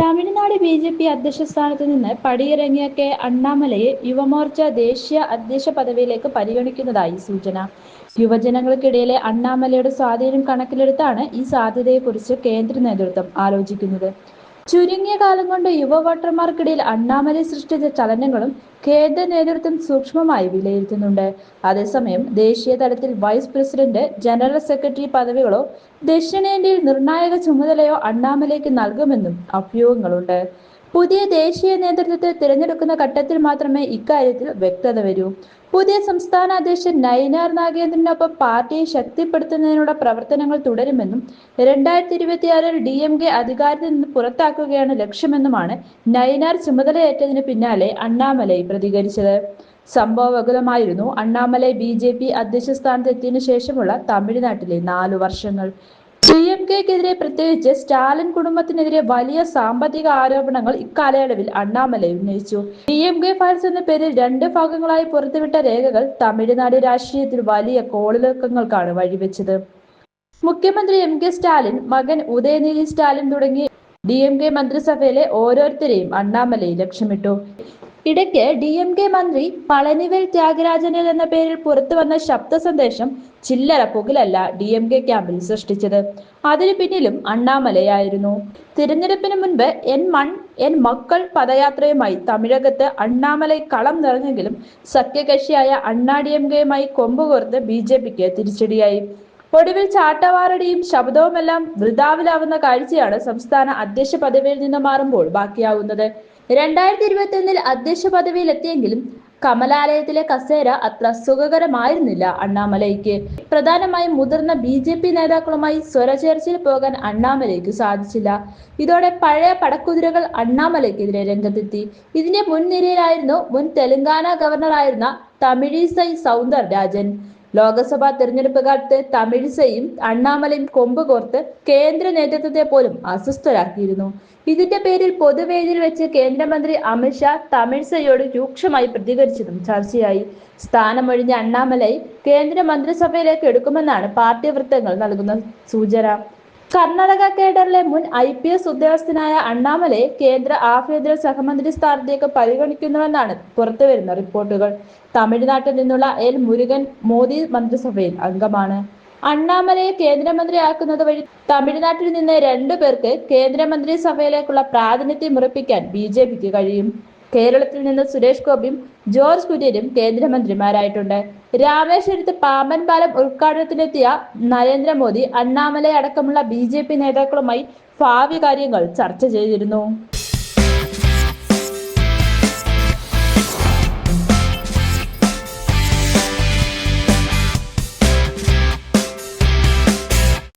Tamil Nadu B J P അധ്യക്ഷ സ്ഥാനത്ത് നിന്ന് പടിയിറങ്ങിയ കെ അണ്ണാമലയെ യുവമോർച്ച ദേശീയ അധ്യക്ഷ പദവിയിലേക്ക് പരിഗണിക്കുന്നതായി സൂചന. യുവജനങ്ങൾക്കിടയിലെ അണ്ണാമലയുടെ സ്വാധീനം കണക്കിലെടുത്താണ് ഈ സാധ്യതയെക്കുറിച്ച് കേന്ദ്ര നേതൃത്വം ആലോചിക്കുന്നത്. ചുരുങ്ങിയ കാലം കൊണ്ട് യുവ വോട്ടർമാർക്കിടയിൽ അണ്ണാമലൈ സൃഷ്ടിച്ച ചലനങ്ങളും കേന്ദ്ര നേതൃത്വം സൂക്ഷ്മമായി വിലയിരുത്തുന്നുണ്ട്. അതേസമയം ദേശീയ തലത്തിൽ വൈസ് പ്രസിഡന്റ് ജനറൽ സെക്രട്ടറി പദവികളോ ദക്ഷിണേന്ത്യയിൽ നിർണായക ചുമതലയോ അണ്ണാമലയ്ക്ക് നൽകുമെന്നും അഭ്യൂഹങ്ങളുണ്ട്. പുതിയ ദേശീയ നേതൃത്വത്തെ തിരഞ്ഞെടുക്കുന്ന ഘട്ടത്തിൽ മാത്രമേ ഇക്കാര്യത്തിൽ വ്യക്തത വരൂ. പുതിയ സംസ്ഥാന അധ്യക്ഷൻ നയിനാർ നാഗേന്ദ്രനൊപ്പം പാർട്ടിയെ ശക്തിപ്പെടുത്തുന്നതിനുള്ള പ്രവർത്തനങ്ങൾ തുടരുമെന്നും രണ്ടായിരത്തി ഇരുപത്തിയാറിൽ ഡി എം കെ അധികാരത്തിൽ നിന്ന് പുറത്താക്കുകയാണ് ലക്ഷ്യമെന്നുമാണ് നയിനാർ ചുമതലയേറ്റതിന് പിന്നാലെ അണ്ണാമലൈ പ്രതികരിച്ചത്. സംഭവകുലമായിരുന്നു അണ്ണാമലൈ ബി ജെ പി അധ്യക്ഷ സ്ഥാനത്തെത്തിയതിനു ശേഷമുള്ള തമിഴ്നാട്ടിലെ നാലു വർഷങ്ങൾ. ഡി എം കെക്കെതിരെ പ്രത്യേകിച്ച് സ്റ്റാലിൻ കുടുംബത്തിനെതിരെ വലിയ സാമ്പത്തിക ആരോപണങ്ങൾ ഇക്കാലയളവിൽ അണ്ണാമലൈ ഉന്നയിച്ചു. ഡി എം കെ ഫയൽസ് എന്ന പേരിൽ രണ്ട് ഭാഗങ്ങളായി പുറത്തുവിട്ട രേഖകൾ തമിഴ്നാട് രാഷ്ട്രീയത്തിൽ വലിയ കോളിളക്കങ്ങൾക്കാണ് വഴിവെച്ചത്. മുഖ്യമന്ത്രി എം കെ സ്റ്റാലിൻ മകൻ ഉദയനിധി സ്റ്റാലിൻ തുടങ്ങി ഡി എം കെ മന്ത്രിസഭയിലെ ഓരോരുത്തരെയും അണ്ണാമലൈ ലക്ഷ്യമിട്ടു. ഇടയ്ക്ക് ഡി എം കെ മന്ത്രി പളനിവേൽ ത്യാഗരാജനിൽ എന്ന പേരിൽ പുറത്തു വന്ന ശബ്ദ സന്ദേശം ചില്ലറ പുകിലല്ല ഡി എം കെ ക്യാമ്പിൽ സൃഷ്ടിച്ചത്. അതിനു പിന്നിലും അണ്ണാമലയായിരുന്നു. തിരഞ്ഞെടുപ്പിന് മുൻപ് എൻ മൺ എൻ മക്കൾ പദയാത്രയുമായി തമിഴകത്ത് അണ്ണാമല കളം നിറഞ്ഞെങ്കിലും സഖ്യകക്ഷിയായ അണ്ണാ ഡി എം കെയുമായി കൊമ്പുകോർത്ത് ബി ജെ പിക്ക് തിരിച്ചടിയായി. ഒടുവിൽ ചാട്ടവാറടിയും ശബ്ദവുമെല്ലാം വൃതാവിലാവുന്ന കാഴ്ചയാണ് സംസ്ഥാന അധ്യക്ഷ പദവിയിൽ നിന്ന് മാറുമ്പോൾ ബാക്കിയാവുന്നത്. രണ്ടായിരത്തി ഇരുപത്തി ഒന്നിൽ അധ്യക്ഷ പദവിയിൽ എത്തിയെങ്കിലും കമലാലയത്തിലെ കസേര അത്ര സുഖകരമായിരുന്നില്ല അണ്ണാമലയ്ക്ക് പ്രധാനമായും മുതിർന്ന ബി ജെ പി നേതാക്കളുമായി സ്വരചേർച്ചയിൽ പോകാൻ അണ്ണാമലയ്ക്ക് സാധിച്ചില്ല. ഇതോടെ പഴയ പടക്കുതിരകൾ അണ്ണാമലയ്ക്കെതിരെ രംഗത്തെത്തി. ഇതിന്റെ മുൻനിരയിലായിരുന്നു മുൻ തെലങ്കാന ഗവർണറായിരുന്ന തമിഴിസൈ സൗന്ദർ രാജൻ. ലോക്സഭാ തെരഞ്ഞെടുപ്പ് കാലത്ത് തമിഴിസയും അണ്ണാമലയും കൊമ്പ് കോർത്ത് കേന്ദ്ര നേതൃത്വത്തെ പോലും അസ്വസ്ഥരാക്കിയിരുന്നു. ഇതിന്റെ പേരിൽ പൊതുവേദിയിൽ വെച്ച് കേന്ദ്രമന്ത്രി അമിത്ഷാ തമിഴ്സയോട് രൂക്ഷമായി പ്രതികരിച്ചതും ചർച്ചയായി. സ്ഥാനമൊഴിഞ്ഞ അണ്ണാമലൈ കേന്ദ്ര മന്ത്രിസഭയിലേക്ക് എടുക്കുമെന്നാണ് പാർട്ടി വൃത്തങ്ങൾ നൽകുന്ന സൂചന. കർണാടക കേഡറിലെ മുൻ ഐ പി എസ് ഉദ്യോഗസ്ഥനായ അണ്ണാമലയെ കേന്ദ്ര ആഭ്യന്തര സഹമന്ത്രി സ്ഥാനത്തേക്ക് പരിഗണിക്കുന്നുവെന്നാണ് പുറത്തുവരുന്ന റിപ്പോർട്ടുകൾ. തമിഴ്നാട്ടിൽ നിന്നുള്ള എൽ മുരുകൻ മോദി മന്ത്രിസഭയിൽ അംഗമാണ്. അണ്ണാമലയെ കേന്ദ്രമന്ത്രിയാക്കുന്നത് വഴി തമിഴ്നാട്ടിൽ നിന്ന് രണ്ടു പേർക്ക് കേന്ദ്രമന്ത്രിസഭയിലേക്കുള്ള പ്രാതിനിധ്യം ഉറപ്പിക്കാൻ ബി ജെ പിക്ക് കഴിയും. കേരളത്തിൽ നിന്ന് സുരേഷ് ഗോപിയും ജോർജ് കുര്യനും കേന്ദ്രമന്ത്രിമാരായിട്ടുണ്ട്. രാമേശ്വരത്ത് പാമ്പൻ പാലം ഉദ്ഘാടനത്തിനെത്തിയ നരേന്ദ്രമോദി അണ്ണാമലയെ അടക്കമുള്ള ബി നേതാക്കളുമായി ഭാവി കാര്യങ്ങൾ ചർച്ച ചെയ്തിരുന്നു.